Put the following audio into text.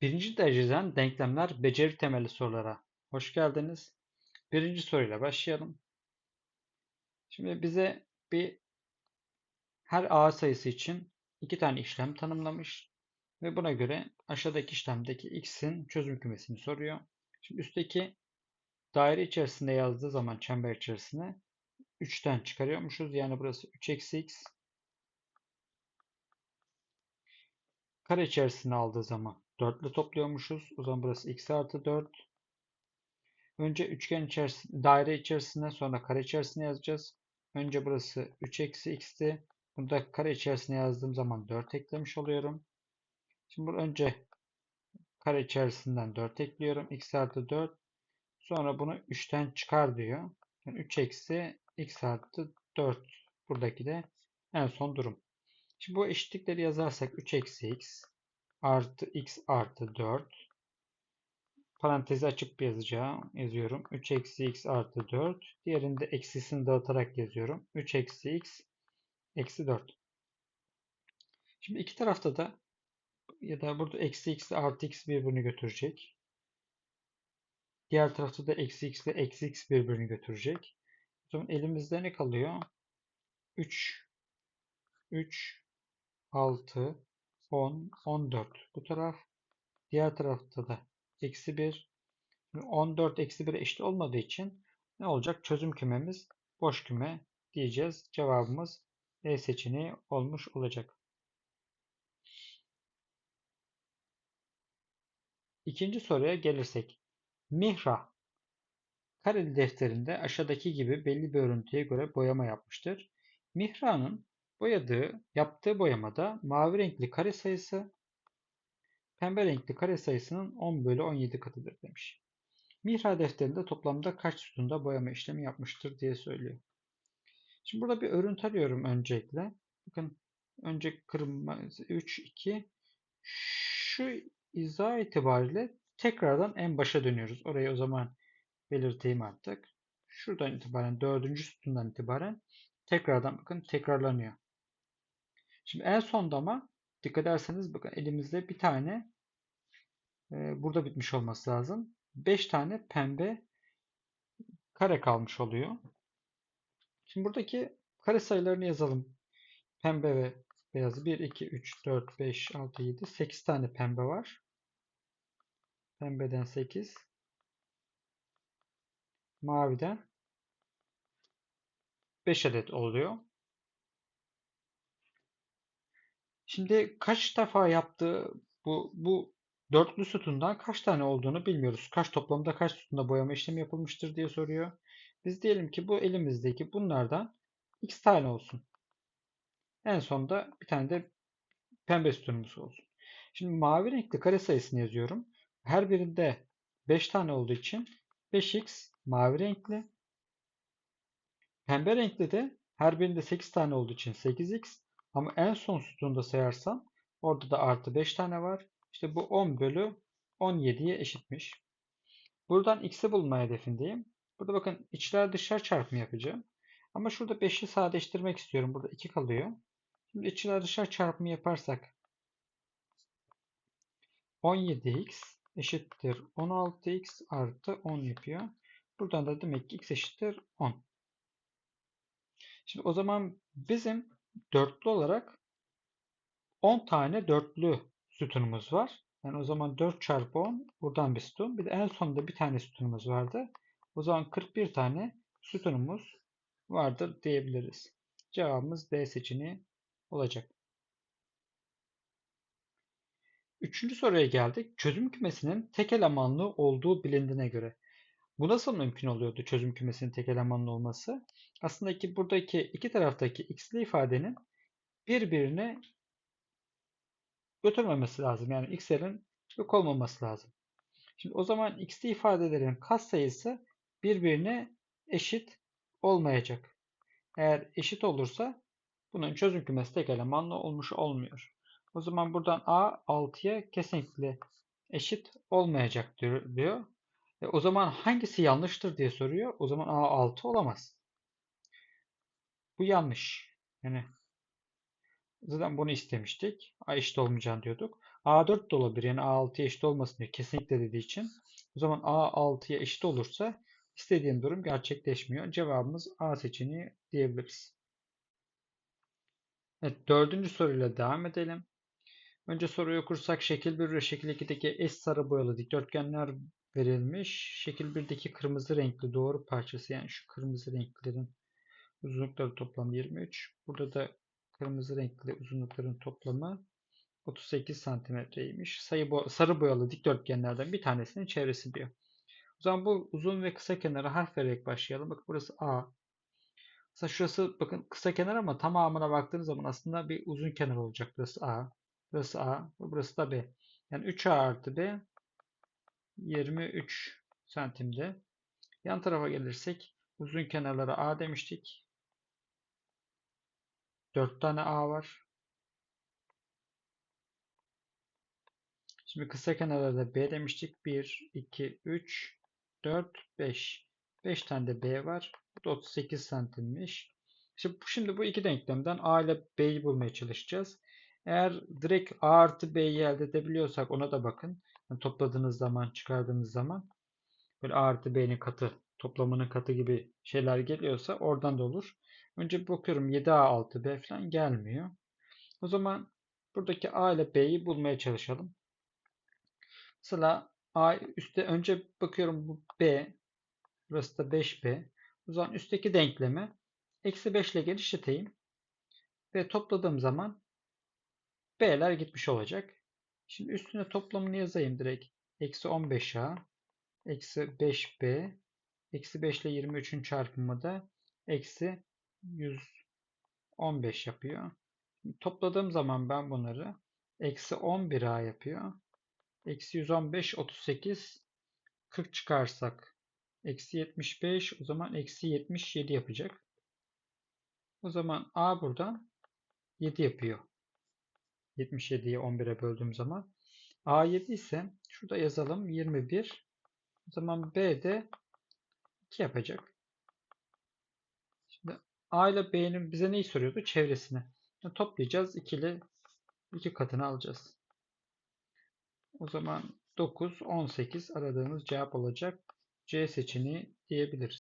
Birinci dereceden denklemler beceri temelli sorulara hoş geldiniz. Birinci soruyla başlayalım. Şimdi bize bir her a sayısı için iki tane işlem tanımlamış ve buna göre aşağıdaki işlemdeki x'in çözüm kümesini soruyor. Şimdi üstteki daire içerisinde yazdığı zaman çember içerisine 3'ten çıkarıyormuşuz. Yani burası 3 eksi x. Kare içerisine aldığı zaman 4 ile topluyormuşuz. O zaman burası x artı 4. Önce üçgen içerisinde, daire içerisinde sonra kare içerisine yazacağız. Önce burası 3 eksi x'ti. Bunu da kare içerisine yazdığım zaman 4 eklemiş oluyorum. Şimdi bunu önce kare içerisinden 4 ekliyorum. x artı 4. Sonra bunu 3'ten çıkar diyor. Yani 3 eksi x artı 4. Buradaki de en son durum. Şimdi bu eşitlikleri yazarsak 3 eksi x artı x artı 4 parantezi açıp yazacağım. Yazıyorum. 3 eksi x artı 4. Diğerinde eksisini dağıtarak yazıyorum. 3 eksi x eksi 4. Şimdi iki tarafta da ya da burada eksi x artı x birbirini götürecek. Diğer tarafta da eksi x ile eksi x birbirini götürecek. O zaman elimizde ne kalıyor? 3 3 6 10 14 bu taraf. Diğer tarafta da eksi 1 14 eksi 1'e eşit olmadığı için ne olacak? Çözüm kümemiz boş küme diyeceğiz. Cevabımız E seçeneği olmuş olacak. İkinci soruya gelirsek. Mihra kareli defterinde aşağıdaki gibi belli bir örüntüye göre boyama yapmıştır. Mihra'nın boyadığı, yaptığı boyamada mavi renkli kare sayısı pembe renkli kare sayısının 10 bölü 17 katıdır demiş. Mihra defterinde toplamda kaç sütunda boyama işlemi yapmıştır diye söylüyor. Şimdi burada bir örüntü arıyorum öncelikle. Bakın önce kırmızı 3, 2. Şu izah itibariyle tekrardan en başa dönüyoruz. Orayı o zaman belirteyim artık. Şuradan itibaren dördüncü sütundan itibaren tekrardan bakın tekrarlanıyor. Şimdi en sonda ama dikkat ederseniz bakın elimizde bir tane e, burada bitmiş olması lazım. 5 tane pembe kare kalmış oluyor. Şimdi buradaki kare sayılarını yazalım. Pembe ve beyazı 1, 2, 3, 4, 5, 6, 7, 8 tane pembe var. Pembeden 8. Maviden 5 adet oluyor. Şimdi kaç defa yaptığı bu, bu dörtlü sütundan kaç tane olduğunu bilmiyoruz. Kaç toplamda kaç sütunda boyama işlemi yapılmıştır diye soruyor. Biz diyelim ki bu elimizdeki bunlardan x tane olsun. En sonunda bir tane de pembe sütunumuz olsun. Şimdi mavi renkli kare sayısını yazıyorum. Her birinde 5 tane olduğu için 5x mavi renkli. Pembe renkli de her birinde 8 tane olduğu için 8x. Ama en son sütunda sayarsam orada da artı 5 tane var. İşte bu 10 bölü 17'ye eşitmiş. Buradan x'i bulma hedefindeyim. Burada bakın içler dışlar çarpımı yapacağım. Ama şurada 5'i sadeleştirmek istiyorum. Burada 2 kalıyor. Şimdi içler dışlar çarpımı yaparsak 17x eşittir 16x artı 10 yapıyor. Buradan da demek ki x eşittir 10. Şimdi o zaman bizim dörtlü olarak 10 tane dörtlü sütunumuz var. Yani o zaman 4 çarpı 10 buradan bir sütun. Bir de en sonunda bir tane sütunumuz vardı. O zaman 41 tane sütunumuz vardır diyebiliriz. Cevabımız D seçeneği olacak. Üçüncü soruya geldik. Çözüm kümesinin tek elemanlı olduğu bilindiğine göre. Bu nasıl mümkün oluyordu çözüm kümesinin tek elemanlı olması? Aslında ki buradaki iki taraftaki x'li ifadenin birbirine götürmemesi lazım. Yani x'lerin yok olmaması lazım. Şimdi o zaman x'li ifadelerin katsayısı birbirine eşit olmayacak. Eğer eşit olursa bunun çözüm kümesi tek elemanlı olmuş olmuyor. O zaman buradan a 6'ya kesinlikle eşit olmayacak diyor. E o zaman hangisi yanlıştır diye soruyor. O zaman a 6 olamaz. Bu yanlış. Yani zaten bunu istemiştik. A eşit olmayacağını diyorduk. A4 de olabilir. Yani A6'ya eşit olmasın diyor. Kesinlikle dediği için. O zaman A6'ya eşit olursa istediğim durum gerçekleşmiyor. Cevabımız A seçeneği diyebiliriz. Evet, dördüncü soruyla devam edelim. Önce soruyu okursak şekil 1 ve şekil 2'deki eş sarı boyalı dikdörtgenler verilmiş. Şekil 1'deki kırmızı renkli doğru parçası yani şu kırmızı renklerin uzunlukları toplam 23. Burada da kırmızı renkli uzunlukların toplamı 38 santimetreymiş. Sayı bo sarı boyalı dikdörtgenlerden bir tanesinin çevresi diyor. O zaman bu uzun ve kısa kenara harf vererek başlayalım. Bakın burası A. Mesela şurası bakın kısa kenar ama tamamına baktığınız zaman aslında bir uzun kenar olacak. Burası A. Burası A. Burası da B. Yani 3A artı B 23 santimde. Yan tarafa gelirsek uzun kenarlara A demiştik. 4 tane A var. Şimdi kısa kenarlarda B demiştik. 1, 2, 3, 4, 5. 5 tane de B var. Bu da 38 santimmiş. Şimdi, şimdi bu iki denklemden A ile B'yi bulmaya çalışacağız. Eğer direkt A artı B'yi elde edebiliyorsak ona da bakın. Yani topladığınız zaman, çıkardığınız zaman böyle A artı B'nin katı, toplamının katı gibi şeyler geliyorsa oradan da olur. Önce bakıyorum 7A 6B falan gelmiyor. O zaman buradaki A ile B'yi bulmaya çalışalım. Mesela A üstte önce bakıyorum bu B. Burası da 5B. O zaman üstteki denklemi eksi 5 ile genişleteyim. Ve topladığım zaman B'ler gitmiş olacak. Şimdi üstüne toplamını yazayım direkt. Eksi 15A eksi 5B eksi 5 ile 23'ün çarpımı da eksi 115 yapıyor. Şimdi topladığım zaman ben bunları eksi 11A yapıyor. Eksi 115, 38, 40 çıkarsak eksi 75 o zaman eksi 77 yapacak. O zaman A buradan 7 yapıyor. 77'yi 11'e böldüğüm zaman. A 7 ise şurada yazalım 21. O zaman B de 2 yapacak. Şimdi A ile B'nin bize neyi soruyordu? Çevresini. Yani toplayacağız. 2 ile 2 katını alacağız. O zaman 9, 18 aradığımız cevap olacak. C seçeneği diyebiliriz.